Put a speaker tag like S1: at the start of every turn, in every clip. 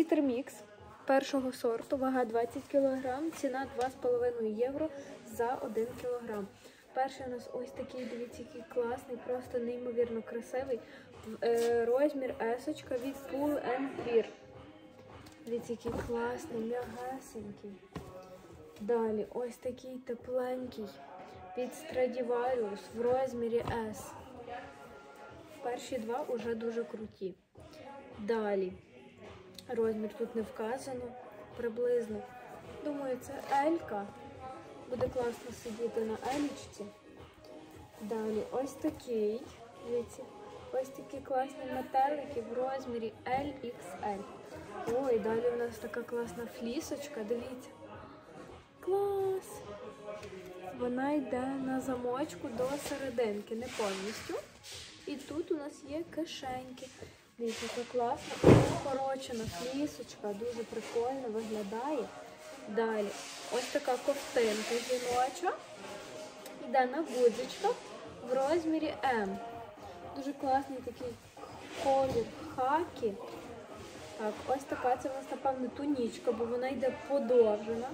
S1: Літр мікс першого сорту, вага 20 кг, ціна 2,5 євро за 1 кг. Перший у нас ось такий, дивіться, який класний, просто неймовірно красивий. Е, Розмір есочка від Pull and Bear. Дивіться, який класний, м'ягесенький. Далі ось такий тепленький від Stradivarius в розмірі S. Перші два вже дуже круті. Далі. Розмір тут не вказано. Приблизно. Думаю, це Елька. Буде класно сидіти на Елічці. Далі ось такий. Дивіться, ось такі класні метелики в розмірі LXL. Ой, далі у нас така класна флісочка. Дивіться. Клас! Вона йде на замочку до серединки, не повністю. І тут у нас є кишеньки. Дивіться, яка класна, укорочена флісочка, дуже прикольно виглядає. Далі, ось така ковтинка жіноча. Йде на гудзичках в розмірі М. Дуже класний такий колір хакі. Так, ось така це у нас, напевно, тунічка, бо вона йде подовжена.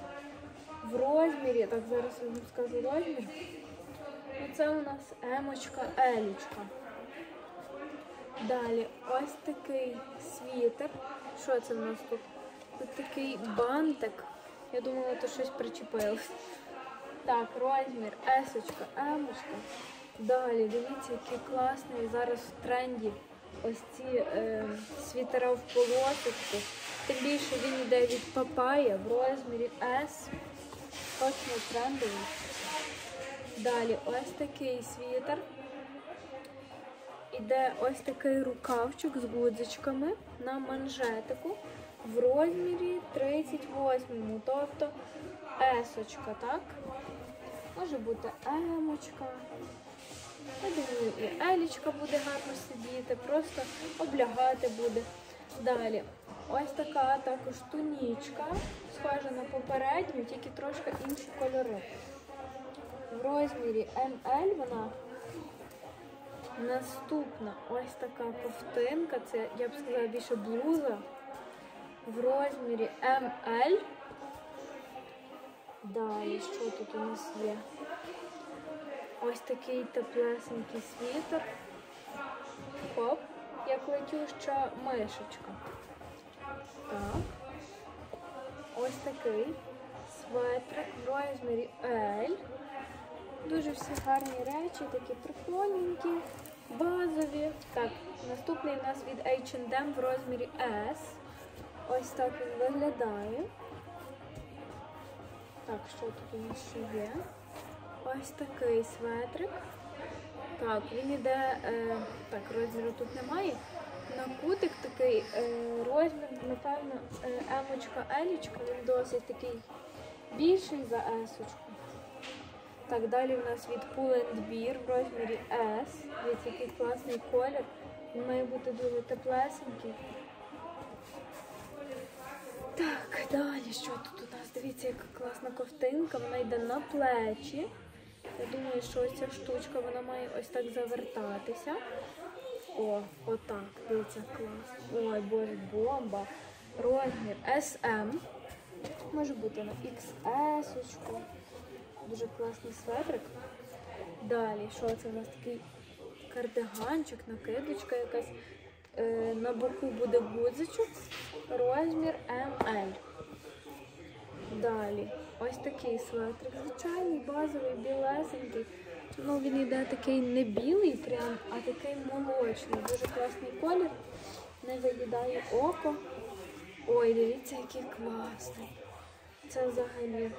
S1: В розмірі, так, зараз я вам скажу розмір. Оце у нас емочка, елічка. Далі ось такий світер. Що це в нас тут? Тут такий бантик. Я думала, то щось причепилось. Так, розмір, есочка, емочка. Далі, дивіться, який класний зараз в тренді ось ці е, світера в полосочку. Тим більше він йде від папая в розмірі S. Точно трендовий. Далі ось такий світер. Іде ось такий рукавчик з гудзичками на манжетику в розмірі 38, тобто есочка, так? Може бути емочка. Я думаю, і елічка буде гарно сидіти, просто облягати буде. Далі, ось така також тунічка, схожа на попередню, тільки трошки інші кольори. В розмірі ML вона Наступна ось така ковтинка, це, я б сказала, більше блуза в розмірі ML. Далі, що тут у нас є? Ось такий теплесенький світер. Хоп, як летюща мишечка. Так. Ось такий светрик в розмірі L. Дуже всі гарні речі, такі прикольненькі, базові. Так, наступний у нас від H&M в розмірі S. Ось так він виглядає. Так, що тут у нас ще є? Ось такий светрик. Так, він іде, е, так, розміру тут немає. На кутик такий е, розмір, напевно, емочка, елічка, він досить такий більший за есочку. Так, далі у нас від Pull and Bear в розмірі S. Дивіться, який класний колір. Він має бути дуже теплесенький. Так, далі що тут у нас? Дивіться, яка класна ковтинка, вона йде на плечі. Я думаю, що ось ця штучка вона має ось так завертатися. О, отак. Дивіться, клас. Ой, боже, бомба. Розмір SM. Може бути на XS. -очку. Дуже класний светрик. Далі, що це у нас такий кардиганчик, накидочка якась. Е, на боку буде гудзичок, розмір ML. Далі, ось такий светрик. Звичайний, базовий, білесенький. Ну, він йде такий не білий, прям, а такий молочний. Дуже класний колір. Не заїдає око. Ой, дивіться, який класний. Це взагалі.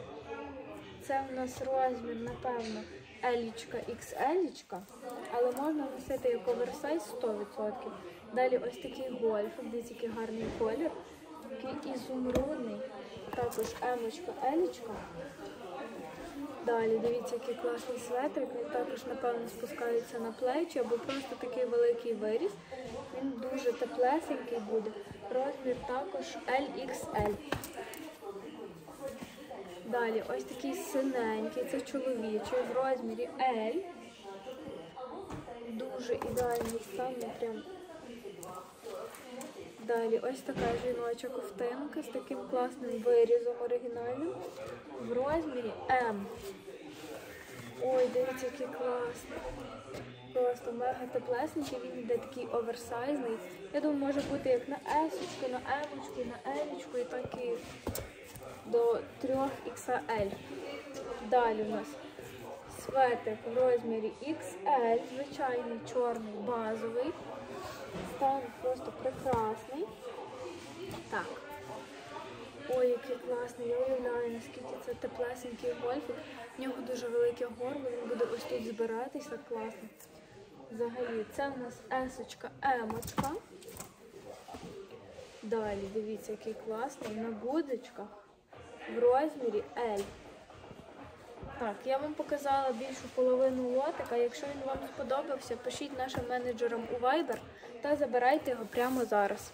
S1: Це в нас розмір, напевно, елічка, XL, але можна носити як оверсайз 100%. Далі ось такий гольф, дивіться, який гарний колір, такий ізумрудний, також емочка, елічка. Далі дивіться, який класний светрик, він також, напевно, спускається на плечі або просто такий великий виріс. Він дуже теплесенький буде. Розмір також LXL. Далі ось такий синенький, це чоловічий в розмірі L. Дуже ідеальний стан, прям Далі ось така жіноча ковтинка з таким класним вирізом оригінальним в розмірі М. Ой, дивіться, який класний. Просто мега теплесенький, він йде такий оверсайзний. Я думаю, може бути як на есочку, на емочку, на елічку і так до 3 XL. Далі у нас светик в розмірі XL, звичайний чорний базовий. Стан просто прекрасний. Так. Ой, який класний, я уявляю, наскільки це теплесенький гольфик. В нього дуже велике горло, він буде ось тут збиратися класно. Взагалі, це у нас есочка, емочка. Далі, дивіться, який класний на гудзичках в розмірі L. Так, я вам показала більшу половину лотика. Якщо він вам сподобався, пишіть нашим менеджерам у Viber та забирайте його прямо зараз.